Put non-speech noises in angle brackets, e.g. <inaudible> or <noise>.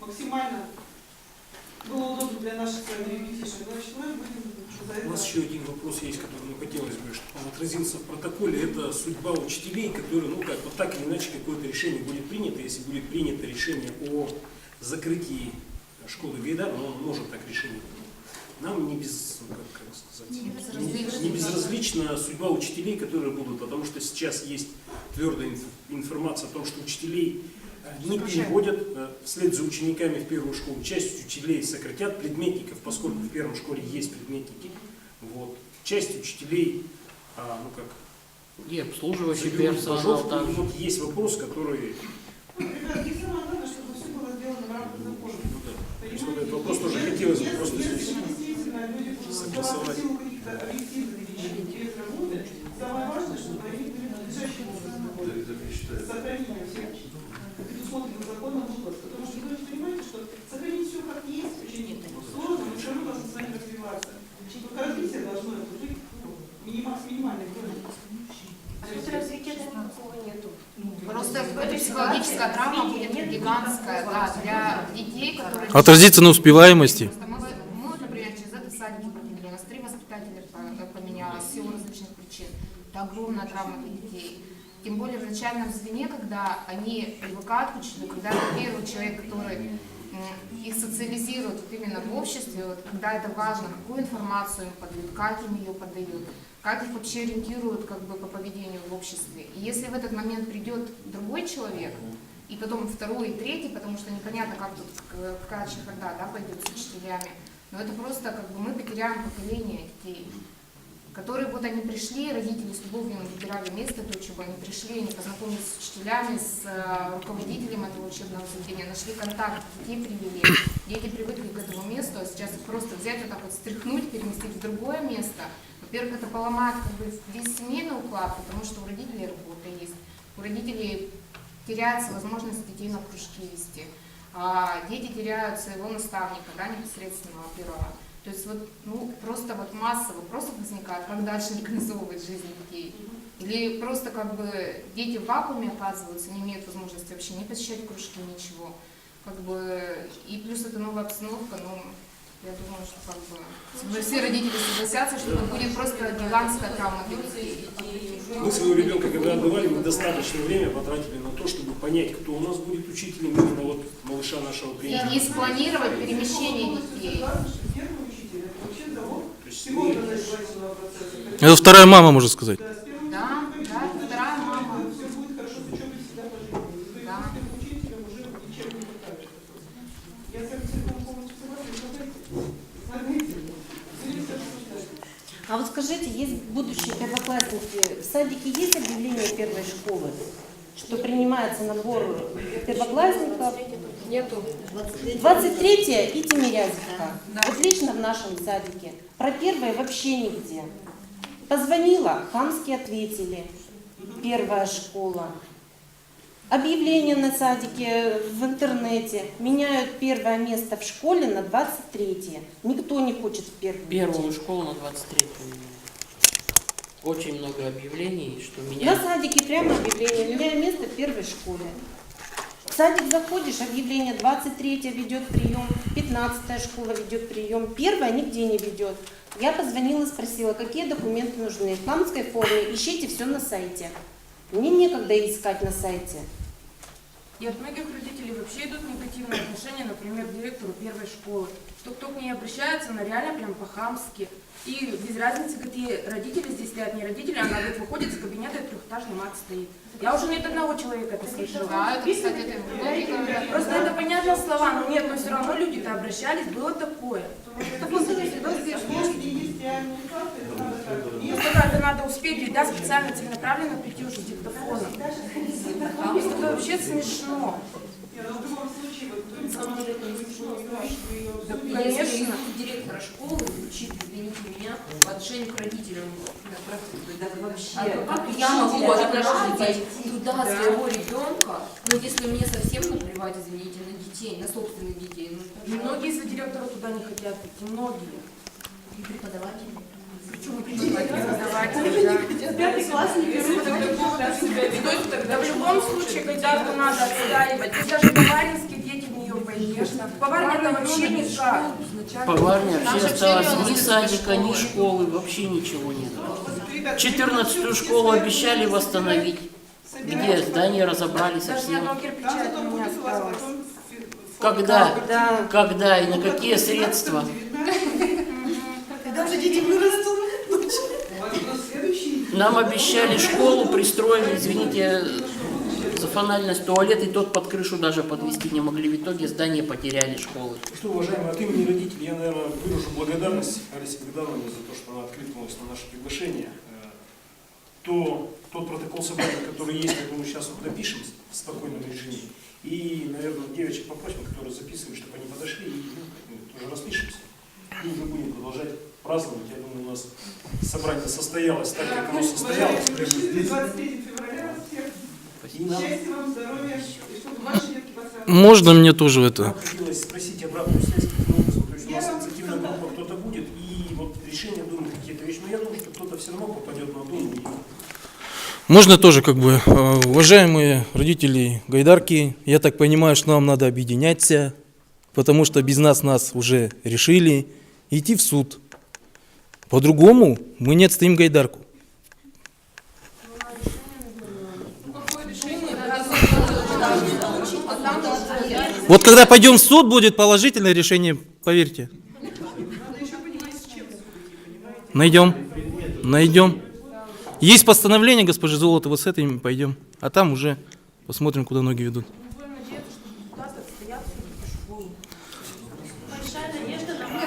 максимально было удобно для наших с вами ребятишек, значит, мы будем за У нас еще один вопрос есть, который ну, хотелось бы, чтобы он отразился в протоколе. Это судьба учителей, которые, ну как, вот так или иначе какое-то решение будет принято. Если будет принято решение о закрытии школы Гайдар, но он может так решение принять. Нам не без, ну, как, как сказать, не, не безразлична судьба учителей, которые будут, потому что сейчас есть твердая инф- информация о том, что учителей э, не переводят э, вслед за учениками в первую школу. Часть учителей сократят предметников, поскольку в первой школе есть предметники. Вот. Часть учителей, а, ну как, И обслуживающий персонал также. вот есть вопрос, который, Ну, Ребят, здесь самое главное, чтобы все было сделано в рамках закона. ну да, вопрос тоже хотелось бы просто здесь согласовать. в силу каких-то объективных вещей без работы, самое важное, чтобы они были надлежащим образом сохранением всех предусмотренных законом выплат. Потому что вы же понимаете, что сохранить все как есть очень сложно, мы все равно должны с вами развиваться. Только развитие должно быть ну, долей. Просто эта психологическая травма будет гигантская, да, для детей, которые... Отразится на успеваемости. Просто мы, мы, вот, например, через это садики проходили, у нас три воспитателя по- поменялось в силу различных причин. Это огромная травма для детей. Тем более в начальном звене, когда они привыкают к учителю, когда это первый человек, который их социализирует вот именно в обществе, вот, когда это важно, какую информацию им подают, как им ее подают, как их вообще ориентируют как бы, по поведению в обществе. И если в этот момент придет другой человек, и потом второй и третий, потому что непонятно, как тут какая чехарда да, пойдет с учителями. Но это просто как бы мы потеряем поколение детей, которые вот они пришли, родители с любовью выбирали место для учебы, они пришли, они познакомились с учителями, с э, руководителем этого учебного заведения, нашли контакт, детей привели, дети привыкли к этому месту, а сейчас просто взять вот так вот стряхнуть, переместить в другое место. Во-первых, это поломает как бы весь семейный уклад, потому что у родителей работа есть, у родителей теряется возможность детей на кружки вести. А дети теряют своего наставника, да, непосредственного первого. То есть вот, ну, просто вот масса вопросов возникает, как дальше <laughs> организовывать жизнь детей. Или просто как бы дети в вакууме оказываются, не имеют возможности вообще не посещать кружки, ничего. Как бы, и плюс это новая обстановка, ну, я думаю, что как бы мной все родители согласятся, что это будет просто гигантская травма для детей. Мы своего ребенка, когда отдавали, мы достаточно время потратили на то, чтобы понять, кто у нас будет учителем именно вот малыша нашего И, принятия. и спланировать перемещение детей. Это вторая мама, можно сказать. Да, с первым Да, учителем да, конечно, вторая мама. Все будет хорошо с учебой всегда по жизни. То есть Да. с первым учителем уже ничем не покажется. Я с вами целиком полностью согласна. Смотрите, смотрите, будем все обсуждать. А вот скажите, есть будущие первоклассники, в садике есть объявление первой школы, что принимается набор первоклассников? Нету. 23 и Тимирязевка. Вот лично в нашем садике. Про первое вообще нигде. Позвонила, хамски ответили. Первая школа. Объявление на садике в интернете. Меняют первое место в школе на 23 Никто не хочет в первую. Первую школу на 23 Очень много объявлений, что На меня... садике прямо объявление, меняю место в первой школе. В садик заходишь, объявление 23 ведет прием, 15 школа ведет прием, первая нигде не ведет. Я позвонила, спросила, какие документы нужны. В мамской форме ищите все на сайте. Мне некогда искать на сайте. И от многих родителей вообще идут негативные отношения, например, к директору первой школы. Что кто к ней обращается, она реально прям по-хамски. И без разницы, какие родители здесь стоят, не родители, она говорит, выходит из кабинета, и трехэтажный мат стоит. Я уже не от одного человека это слышала. Да, это, кстати, это. Просто это понятно слова, но нет, но все равно люди-то обращались, было такое. Если есть реальные факты, это надо как И только это надо успеть, ведь, да, специально, целенаправленно прийти уже с диктофоном. Просто это вообще смешно. Да, конечно. директора школы звучит, извините меня, по отношению к родителям, да, вообще. А как как я могу отправить? туда Да. своего ребенка, но если мне совсем наплевать, извините, на детей, на собственных детей, ну, многие из-за директора туда не хотят идти, многие. и преподаватели. Почему преподаватели, да. Пятый класс не берут. Да в любом случае, когда надо отстаивать. Ты даже в Баваринске дети в нее пойдешь, поварня там вообще никак. Поварня, вообще ни нет садика, ни школы. вообще ничего нет. Ребята, Четырнадцатую школу обещали восстановить. Где здание разобрали ни совсем. Когда? Да. Когда и на какие средства? Когда уже дети вырастут. У вас будут следующие. Нам обещали школу пристроили, извините за фональность, туалет и тот под крышу даже подвести не могли. В итоге здание потеряли школы. Что, уважаемые, от имени родителей я, наверное, выражу благодарность Алисе Богдановне за то, что она откликнулась на наше приглашение. Э, То, тот протокол собрания, который есть, думаю, сейчас вот допишем в спокойном режиме. И, наверное, девочек попросим, которые записывают, чтобы они подошли и ну, мы тоже распишемся. И уже будем продолжать праздновать. Я думаю, у нас собрание состоялось так, как оно состоялось. прямо здесь. 23 февраля всех. Счастья вам, здоровья, и чтобы ваши детки радовали. Можно мне тоже это? хотелось спросить обратную связь каким образом. То есть у нас инициативная группа, кто-то будет, и вот решение думы какие-то вещи. Но я думаю, что кто-то все равно попадет на дом. И Можно тоже как бы, э, уважаемые родители Гайдарки, я так понимаю, что нам надо объединяться, потому что без нас нас уже решили идти в суд. По-другому мы не отстоим Гайдарку. Вот когда пойдем в суд, будет положительное решение, поверьте. Найдем. Найдем. Есть постановление госпожи Золотова, с этим пойдем. А там уже посмотрим, куда ноги ведут. Большая надежда на.